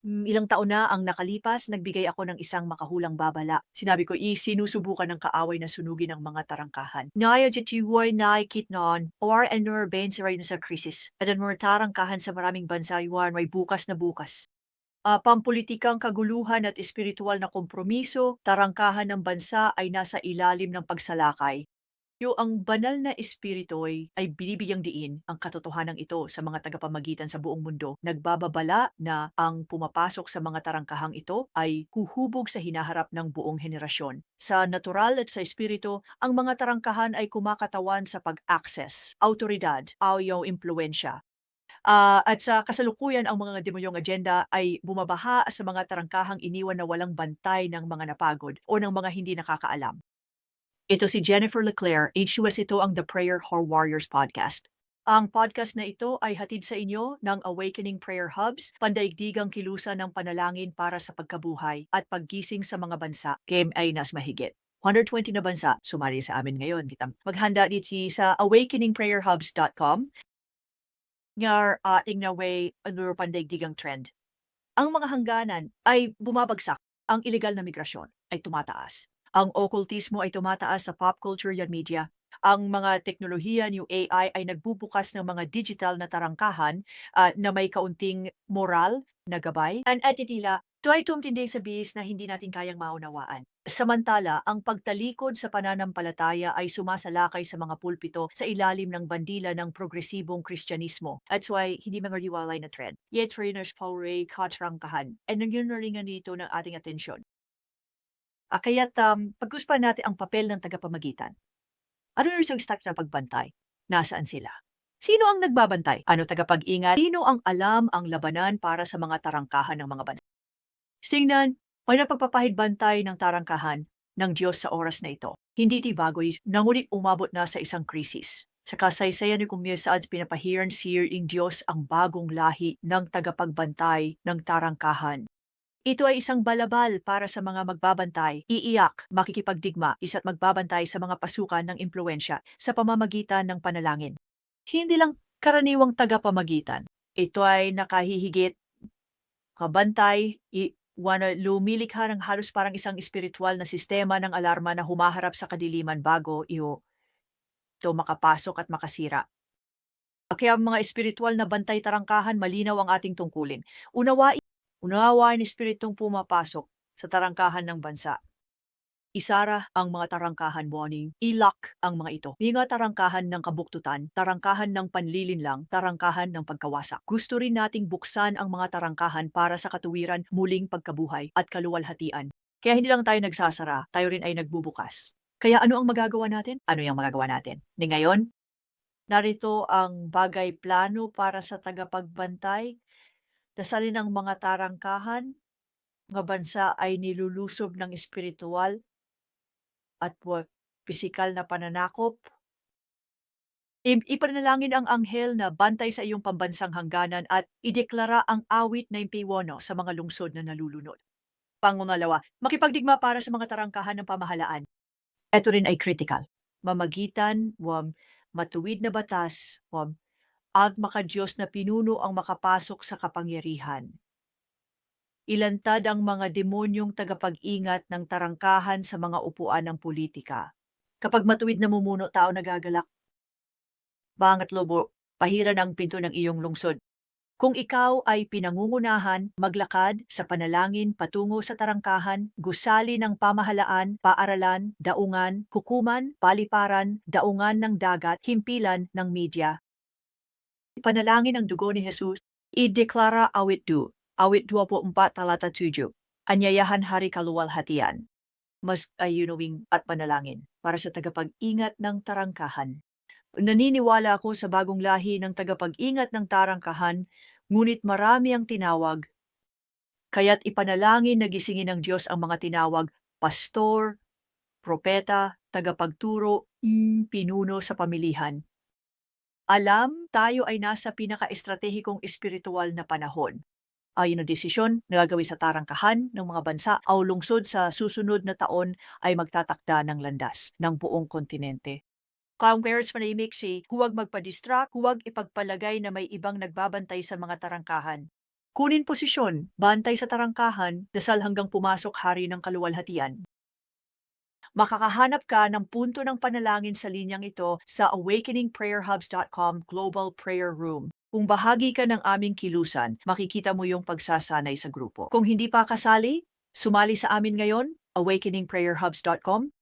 Mm, ilang taon na ang nakalipas, nagbigay ako ng isang makahulang babala. Sinabi ko, isinusubukan ng kaaway na sunugin ang mga tarangkahan. Naya jitiwoy na kitnon, or enor ben sa sa krisis. At ang mga tarangkahan sa maraming bansa yuan may bukas na bukas. Ah, pampolitikang kaguluhan at espiritual na kompromiso, tarangkahan ng bansa ay nasa ilalim ng pagsalakay. Yung ang banal na espirito'y ay binibigyang diin ang katotohanan ito sa mga tagapamagitan sa buong mundo. Nagbababala na ang pumapasok sa mga tarangkahang ito ay huhubog sa hinaharap ng buong henerasyon. Sa natural at sa espiritu, ang mga tarangkahan ay kumakatawan sa pag-access, autoridad, yung impluensya. Ah, at sa kasalukuyan ang mga demolyong agenda ay bumabaha sa mga tarangkahang iniwan na walang bantay ng mga napagod o ng mga hindi nakakaalam. Ito si Jennifer Leclerc, HUS ito ang The Prayer Horror Warriors Podcast. Ang podcast na ito ay hatid sa inyo ng Awakening Prayer Hubs, pandaigdigang kilusan ng panalangin para sa pagkabuhay at paggising sa mga bansa. Ay nas mahigit. 120 na bansa sumali sa amin ngayon. Kita maghanda dito sa awakeningprayerhubs.com ngar ating na way ano pandaigdigang trend. Ang mga hangganan ay bumabagsak. Ang ilegal na migrasyon ay tumataas. Ang okultismo ay tumataas sa pop culture yan media. Ang mga teknolohiya new AI ay nagbubukas ng mga digital na tarangkahan ah, na may kaunting moral na gabay. At at tila, ito ay tumtindi sa bihis na hindi natin kayang maunawaan. Samantala, ang pagtalikod sa pananampalataya ay sumasalakay sa mga pulpito sa ilalim ng bandila ng progresibong kristyanismo. That's why hindi mangariwalay na trend. Yet trainers Paul katrangkahan. And yun na rin nga dito ng ating atensyon. Ah, kaya't um, pag-uspan natin ang papel ng tagapamagitan. Ano yung stack na pagbantay? Nasaan sila? Sino ang nagbabantay? Ano tagapag-ingat? Sino ang alam ang labanan para sa mga tarangkahan ng mga bansa? Tingnan, may napagpapahid bantay ng tarangkahan ng Diyos sa oras na ito. Hindi iti bagoy, nangulit umabot na sa isang krisis. Sa kasaysayan ni Kung Saad, pinapahiran siya ng Diyos ang bagong lahi ng tagapagbantay ng tarangkahan. Ito ay isang balabal para sa mga magbabantay, iiyak, makikipagdigma, isa't magbabantay sa mga pasukan ng impluensya sa pamamagitan ng panalangin. Hindi lang karaniwang tagapamagitan. Ito ay nakahihigit, kabantay, i, wana, lumilikha ng halos parang isang espiritual na sistema ng alarma na humaharap sa kadiliman bago iyo ito makapasok at makasira. Kaya ang mga espiritual na bantay tarangkahan malinaw ang ating tungkulin. Unawain Unawa Espiritong pumapasok sa tarangkahan ng bansa. Isara ang mga tarangkahan warning, ilak ang mga ito. Mga tarangkahan ng kabuktutan, tarangkahan ng panlilinlang, tarangkahan ng pagkawasak. Gusto rin nating buksan ang mga tarangkahan para sa katuwiran, muling pagkabuhay at kaluwalhatian. Kaya hindi lang tayo nagsasara, tayo rin ay nagbubukas. Kaya ano ang magagawa natin? Ano yung magagawa natin? Ni ngayon, narito ang bagay plano para sa tagapagbantay Dasalin ang mga tarangkahan, mga bansa ay nilulusob ng espiritual at pisikal na pananakop. Ipanalangin ang anghel na bantay sa iyong pambansang hangganan at ideklara ang awit na impiwono sa mga lungsod na nalulunod. Pangungalawa, makipagdigma para sa mga tarangkahan ng pamahalaan. Ito rin ay critical. Mamagitan, wam, matuwid na batas, wam, at makadiyos na pinuno ang makapasok sa kapangyarihan. Ilantad ang mga demonyong tagapag-ingat ng tarangkahan sa mga upuan ng politika. Kapag matuwid na mumuno tao nagagalak, bangat lobo, pahiran ang pinto ng iyong lungsod. Kung ikaw ay pinangungunahan, maglakad sa panalangin patungo sa tarangkahan, gusali ng pamahalaan, paaralan, daungan, hukuman, paliparan, daungan ng dagat, himpilan ng media, Ipanalangin ang dugo ni Jesus, ideklara awit 2, awit 24 talata 7, anyayahan hari kaluwalhatian. Mas ayunawing at panalangin para sa tagapag-ingat ng tarangkahan. Naniniwala ako sa bagong lahi ng tagapag-ingat ng tarangkahan, ngunit marami ang tinawag. Kaya't ipanalangin na gisingin ng Diyos ang mga tinawag, pastor, propeta, tagapagturo, mm, pinuno sa pamilihan alam tayo ay nasa pinaka-estratehikong espiritual na panahon. Ayon ang desisyon na gagawin sa tarangkahan ng mga bansa o lungsod sa susunod na taon ay magtatakda ng landas ng buong kontinente. Kung parents manahimik si huwag magpa-distract, huwag ipagpalagay na may ibang nagbabantay sa mga tarangkahan. Kunin posisyon, bantay sa tarangkahan, dasal hanggang pumasok hari ng kaluwalhatian. Makakahanap ka ng punto ng panalangin sa linyang ito sa awakeningprayerhubs.com Global Prayer Room. Kung bahagi ka ng aming kilusan, makikita mo yung pagsasanay sa grupo. Kung hindi pa kasali, sumali sa amin ngayon, awakeningprayerhubs.com